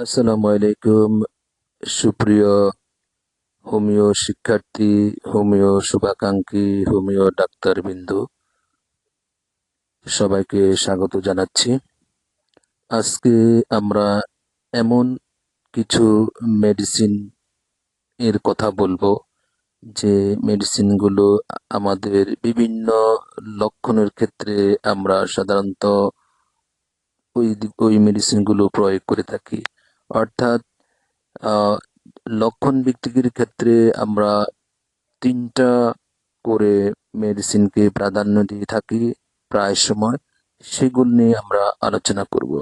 আসসালামু আলাইকুম, সুপ্রিয় হোমিও শিক্ষার্থী, হোমিও শুভাকাঙ্ক্ষী, হোমিও ডাক্তারবিন্দু, সবাইকে স্বাগত জানাচ্ছি। আজকে আমরা এমন কিছু মেডিসিন এর কথা বলব, যে মেডিসিনগুলো আমাদের বিভিন্ন লক্ষণের ক্ষেত্রে আমরা সাধারণত ওই ওই মেডিসিনগুলো প্রয়োগ করে থাকি। অর্থাৎ লক্ষণ ব্যক্তিগের ক্ষেত্রে আমরা তিনটা করে মেডিসিনকে প্রাধান্য দিয়ে থাকি প্রায় সময়, সেগুলো নিয়ে আমরা আলোচনা করব।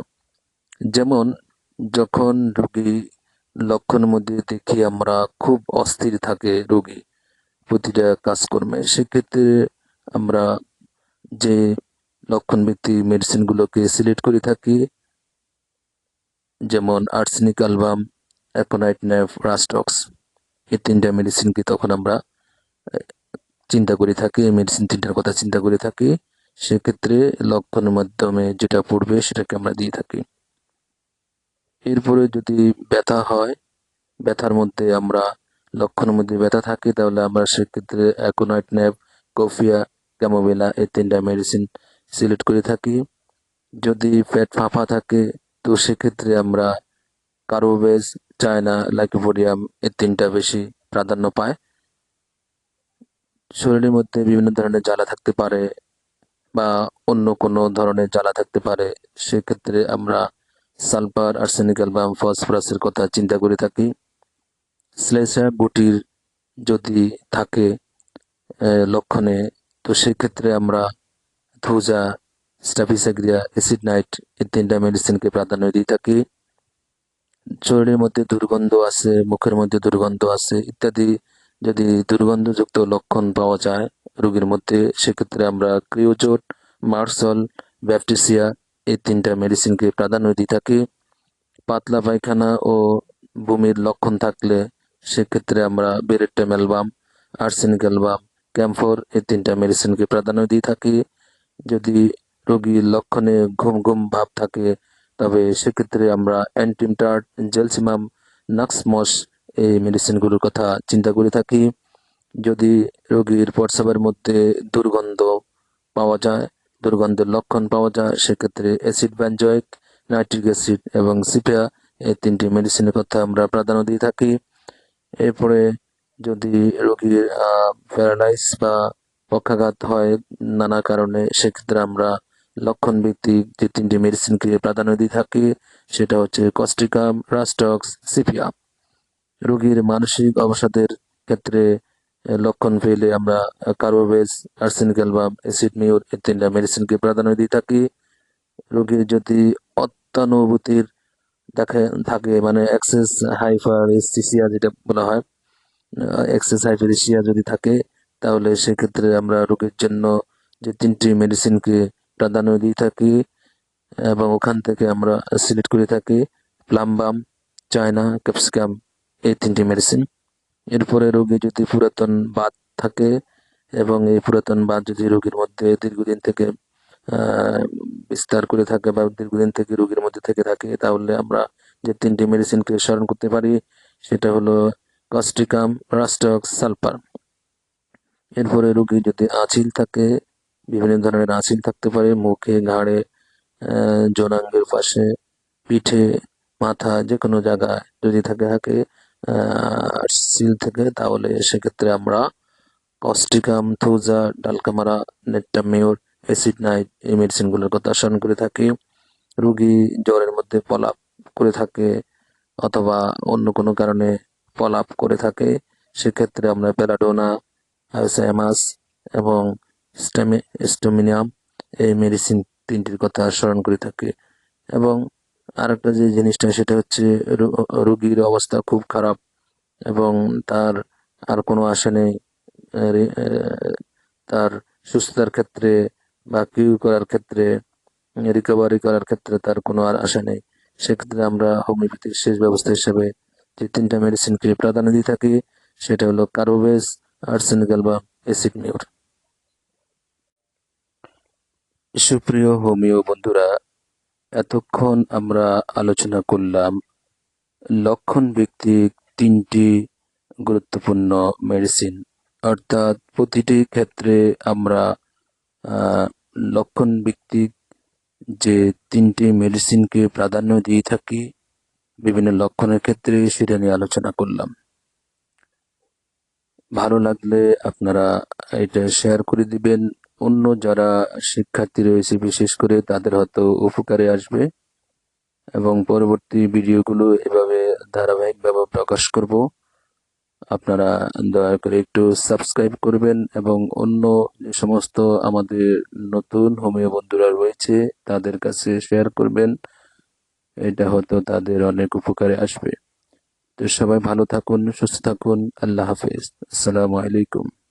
যেমন, যখন রোগী লক্ষণের মধ্যে দেখি আমরা খুব অস্থির থাকে রোগী প্রতিটা কাজকর্মে, সেক্ষেত্রে আমরা যে লক্ষণ ব্যক্তি মেডিসিনগুলোকে সিলেক্ট করে থাকি যেমন আর্সেনিক অ্যালবাম অ্যাপোনাইট নেফ রাস্টক্স এই তিনটা মেডিসিনকে তখন আমরা চিন্তা করে থাকি, এই মেডিসিন তিনটার কথা চিন্তা করে থাকি, সেক্ষেত্রে লক্ষণের মাধ্যমে যেটা পড়বে সেটাকে আমরা দিয়ে থাকি। এরপরে যদি ব্যথা হয়, ব্যথার মধ্যে আমরা, লক্ষণের মধ্যে ব্যথা থাকে, তাহলে আমরা সেক্ষেত্রে অ্যাকোনাইট ন্যাপ কফিয়া ক্যামোবেলা এই তিনটা মেডিসিন সিলেক্ট করে থাকি। যদি পেট ফাঁপা থাকে তো সেক্ষেত্রে আমরা কার্বোবেজ, চায়না, লাইকোপোডিয়াম এই তিনটা বেশি প্রাধান্য পায়। শরীরের মধ্যে বিভিন্ন ধরনের জ্বালা থাকতে পারে বা অন্য কোনো ধরনের জ্বালা থাকতে পারে। সেক্ষেত্রে আমরা সালফার, আর্সেনিক অ্যালবাম, ফসফরাসের কথা চিন্তা করে থাকি। শ্লেষা গুটির যদি থাকে লক্ষণে, তো সেক্ষেত্রে আমরা থুজা স্টাফিসাগ্রিয়া অ্যাসিড নাইট এই তিনটা মেডিসিনকে প্রাধান্য দিয়ে থাকি। শরীরের মধ্যে দুর্গন্ধ আছে মুখের মধ্যে দুর্গন্ধ আছে ইত্যাদি। যদি দুর্গন্ধযুক্ত লক্ষণ পাওয়া যায় রোগীর মধ্যে, সেক্ষেত্রে আমরা ক্রিওজোট, মার্সল, ব্যাপটিসিয়া এই তিনটা মেডিসিনকে প্রাধান্য দিয়ে থাকি। পাতলা পায়খানা ও বমির লক্ষণ থাকলে সেক্ষেত্রে আমরা veratrum album, arsenic album, camphor এই তিনটা মেডিসিনকে প্রাধান্য দিয়ে থাকি। যদি রোগীর লক্ষণে ঘুম ঘুম ভাব থাকে। তবে সেক্ষেত্রে আমরা অ্যান্টিমটার্ট জেলসিমাম, নাক্সমস এই মেডিসিনগুলোর কথা চিন্তা করে থাকি। যদি রোগীর প্রস্রাবের মধ্যে দুর্গন্ধ পাওয়া যায়, দুর্গন্ধের লক্ষণ পাওয়া যায়, সেক্ষেত্রে অ্যাসিড ব্যানজয়েক নাইট্রিক অ্যাসিড এবং সিপিয়া এই তিনটি মেডিসিনের কথা আমরা প্রাধান্য দিয়ে থাকি। এরপরে যদি রোগীর প্যারালাইস বা পক্ষাঘাত হয় নানা কারণে, সেক্ষেত্রে আমরা লক্ষণ ভিত্তিক যে তিনটি মেডিসিনকে প্রাধান্য দিয়ে থাকি, সেটা হচ্ছে কস্টিকাম রাস্টক্স সিপিয়া রোগীর মানসিক অবসাদের ক্ষেত্রে লক্ষণ পেলে আমরা carbo veg arsenic album, acid mur এই তিনটা মেডিসিনকে প্রাধান্য দিয়ে থাকি। রোগীর যদি অত্যানুভূতির দেখে, থাকে মানে এক্সেস হাইফার এসটিসিয়া যেটা বলা হয় এক্সেস হাইফারেশিয়া যদি থাকে, তাহলে সেক্ষেত্রে আমরা রোগীর জন্য যে তিনটি মেডিসিনকে প্রাধান্য দিয়ে থাকি এবং ওখান থেকে আমরা সিলেক্ট করে থাকি প্লাম্বাম, চায়না, ক্যাপসিকাম এই তিনটি মেডিসিন এরপরে রোগী যদি পুরাতন বাত থাকে এবং এই পুরাতন বাত যদি রোগীর মধ্যে দীর্ঘদিন থেকে বিস্তার করে থাকে বা দীর্ঘদিন থেকে রোগীর মধ্যে থেকে থাকে, তাহলে আমরা যে তিনটি মেডিসিনকে স্মরণ করতে পারি, সেটা হলো কস্টিকাম, রাস্টক্স, সালফার। এরপরে রোগী যদি আঁচিল থাকে বিভিন্ন ধরনের আঁচিল থাকতে পারে মুখে ঘাড়ে আহ, যৌনাঙ্গের পাশে পিঠে মাথা যে কোনো জায়গায় যদি থাকে থাকে সিল থেকে তাহলে সেক্ষেত্রে আমরা কস্টিকাম থুজা ডালকামারা নেট্টামিউর অ্যাসিড নাইট এই মেডিসিনগুলোর কথা স্মরণ করে থাকি। রুগী জ্বরের মধ্যে পলাপ করে থাকে অথবা অন্য কোনো কারণে পলাপ করে থাকে সেক্ষেত্রে আমরা প্যারাডোনা হাইসায়ামাস এবং স্টেমি, স্টোমিনিয়াম, এই মেডিসিন তিনটির কথা স্মরণ করে থাকি। এবং আরেকটা যে জিনিসটা, সেটা হচ্ছে রোগীর অবস্থা খুব খারাপ এবং তার আর কোনো আশা নেই তার সুস্থতার ক্ষেত্রে বা কিউ করার ক্ষেত্রে, রিকভারি করার ক্ষেত্রে তার কোনো আর আশা নেই। সেক্ষেত্রে আমরা হোমিওপ্যাথির শেষ ব্যবস্থা হিসেবে যে তিনটা মেডিসিনকে প্রাধান্য দিয়ে থাকি, সেটা হলো কার্বোভেজ আর্সেনিকাল বা মিউর সুপ্রিয় হোমিও বন্ধুরা, এতক্ষণ আমরা আলোচনা করলাম লক্ষণ ভিত্তিক তিনটি গুরুত্বপূর্ণ মেডিসিন অর্থাৎ প্রতিটি ক্ষেত্রে আমরা লক্ষণ ভিত্তিক যে তিনটি মেডিসিনকে প্রাধান্য দিয়ে থাকি, বিভিন্ন লক্ষণের ক্ষেত্রে সেটা নিয়ে আলোচনা করলাম। ভালো লাগলে আপনারা এটা শেয়ার করে দিবেন। অন্য যারা শিক্ষার্থী রয়েছে, বিশেষ করে তাদের হয়তো উপকারে আসবে। এবং পরবর্তী ভিডিওগুলো এভাবে ধারাবাহিকভাবে প্রকাশ করব। আপনারা দয়া করে একটু সাবস্ক্রাইব করবেন এবং অন্য যে সমস্ত আমাদের নতুন হোমিও বন্ধুরা রয়েছে, তাদের কাছে শেয়ার করবেন। এটা হয়তো তাদের অনেক উপকারে আসবে। তো সবাই ভালো থাকুন, সুস্থ থাকুন। আল্লাহ হাফেজ। আসসালামু আলাইকুম।